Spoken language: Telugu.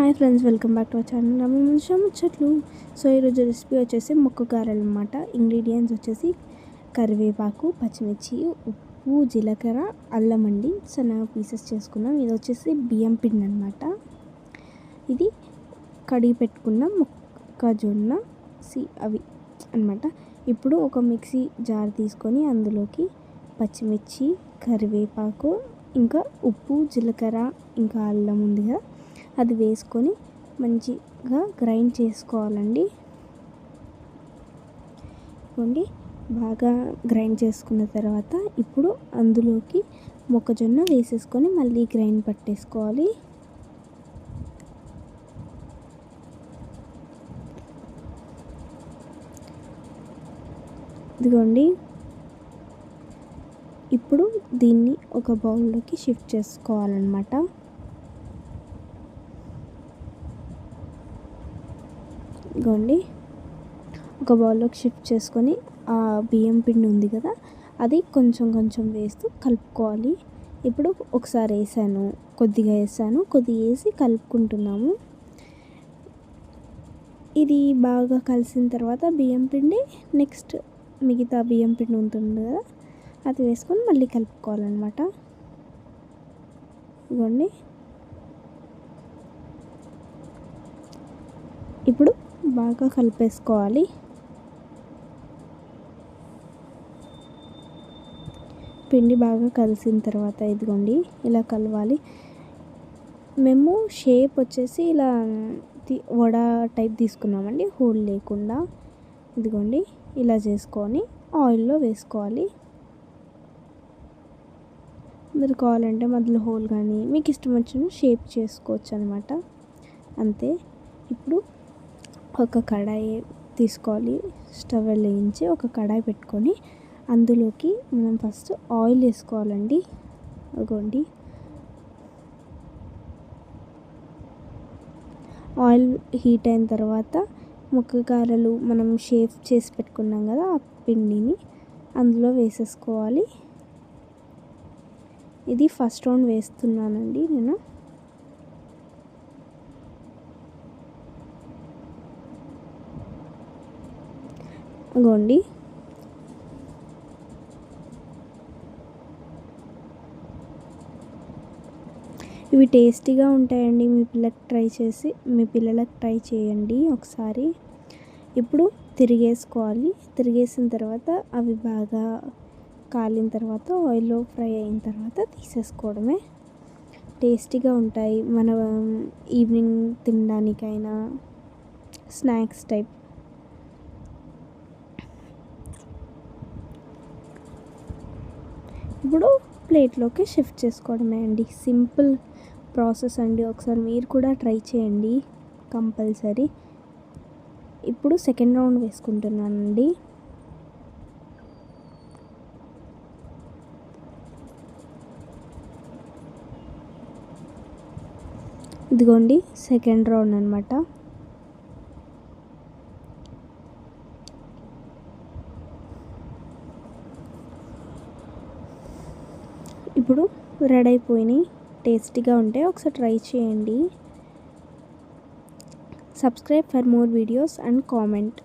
Hi friends welcome back to our channel. రమ్మ మనుషం ముచ్చట్లు. సో ఈరోజు రెసిపీ వచ్చేసి మొక్క గారెలు అనమాట ఇంగ్రీడియంట్స్ వచ్చేసి కరివేపాకు పచ్చిమిర్చి ఉప్పు జీలకర్ర అల్లం అండి. సన్నగా పీసెస్ చేసుకున్నాం. ఇది వచ్చేసి బియ్యం పిండి అనమాట ఇది కడిగి పెట్టుకున్న మొక్కజొన్న సి అవి అనమాట ఇప్పుడు ఒక మిక్సీ జార్ తీసుకొని అందులోకి పచ్చిమిర్చి కరివేపాకు ఇంకా ఉప్పు జీలకర్ర ఇంకా అల్లం ఉంది కదా. అది వేసుకొని మంచిగా గ్రైండ్ చేసుకోవాలండి. ఇవ్వండి బాగా గ్రైండ్ చేసుకున్న తర్వాత ఇప్పుడు అందులోకి మొక్కజొన్న వేసేసుకొని మళ్ళీ గ్రైండ్ పట్టేసుకోవాలి. ఇదిగోండి ఇప్పుడు దీన్ని ఒక బౌల్లోకి షిఫ్ట్ చేసుకోవాలన్నమాట. ఇదిగోండి. ఒక బౌల్లోకి షిఫ్ట్ చేసుకొని ఆ బియ్యం పిండి ఉంది కదా అది కొంచెం కొంచెం వేస్తూ కలుపుకోవాలి. ఇప్పుడు ఒకసారి వేసాను కొద్దిగా వేసాను కొద్దిగా వేసి కలుపుకుంటున్నాము. ఇది బాగా కలిసిన తర్వాత బియ్యం పిండి నెక్స్ట్ మిగతా బియ్యం పిండి ఉంటుంది కదా అది వేసుకొని మళ్ళీ కలుపుకోవాలన్నమాట. ఇదిగోండి ఇప్పుడు బాగా కలిపేసుకోవాలి. పిండి బాగా కలిసిన తర్వాత ఇదిగోండి ఇలా కలవాలి. మేము షేప్ వచ్చేసి ఇలా వడ టైప్ తీసుకున్నామండి హోల్ లేకుండా. ఇదిగోండి ఇలా చేసుకొని ఆయిల్లో వేసుకోవాలి. మీరు కావాలంటే మధ్యలో హోల్ కానీ మీకు ఇష్టం వచ్చిన షేప్ చేసుకోవచ్చు అనమాట అంతే. ఇప్పుడు ఒక కడాయి తీసుకోవాలి. స్టవ్ వెలిగించి ఒక కడాయి పెట్టుకొని అందులోకి మనం ఫస్ట్ ఆయిల్ వేసుకోవాలండి. అగోండి ఆయిల్ హీట్ అయిన తర్వాత ముక్కకారలు మనం షేప్ చేసి పెట్టుకున్నాం కదా ఆ పిండిని అందులో వేసేసుకోవాలి. ఇది ఫస్ట్ రౌండ్ వేస్తున్నానండి నేను. గోండి ఇవి టేస్టీగా ఉంటాయండి మీ పిల్లకి ట్రై చేసి మీ పిల్లలకు ట్రై చేయండి ఒకసారి. ఇప్పుడు తిరిగేసుకోవాలి. తిరిగేసిన తర్వాత అవి బాగా కాలిన తర్వాత ఆయిల్లో ఫ్రై అయిన తర్వాత తీసేసుకోవడమే. టేస్టీగా ఉంటాయి. మన ఈవినింగ్ తినడానికైనా స్నాక్స్ టైప్ ఇప్పుడు ప్లేట్లోకి షిఫ్ట్ చేసుకోవడమే అండి. సింపుల్ ప్రాసెస్ అండి. ఒకసారి మీరు కూడా ట్రై చేయండి. కంపల్సరీ. ఇప్పుడు సెకండ్ రౌండ్ వేసుకుంటున్నానండి. ఇదిగోండి సెకండ్ రౌండ్ అనమాట ఇప్పుడు రెడీ అయిపోయినాయి. టేస్టీగా ఉంటే ఒకసారి ట్రై చేయండి. Subscribe for more videos and comment.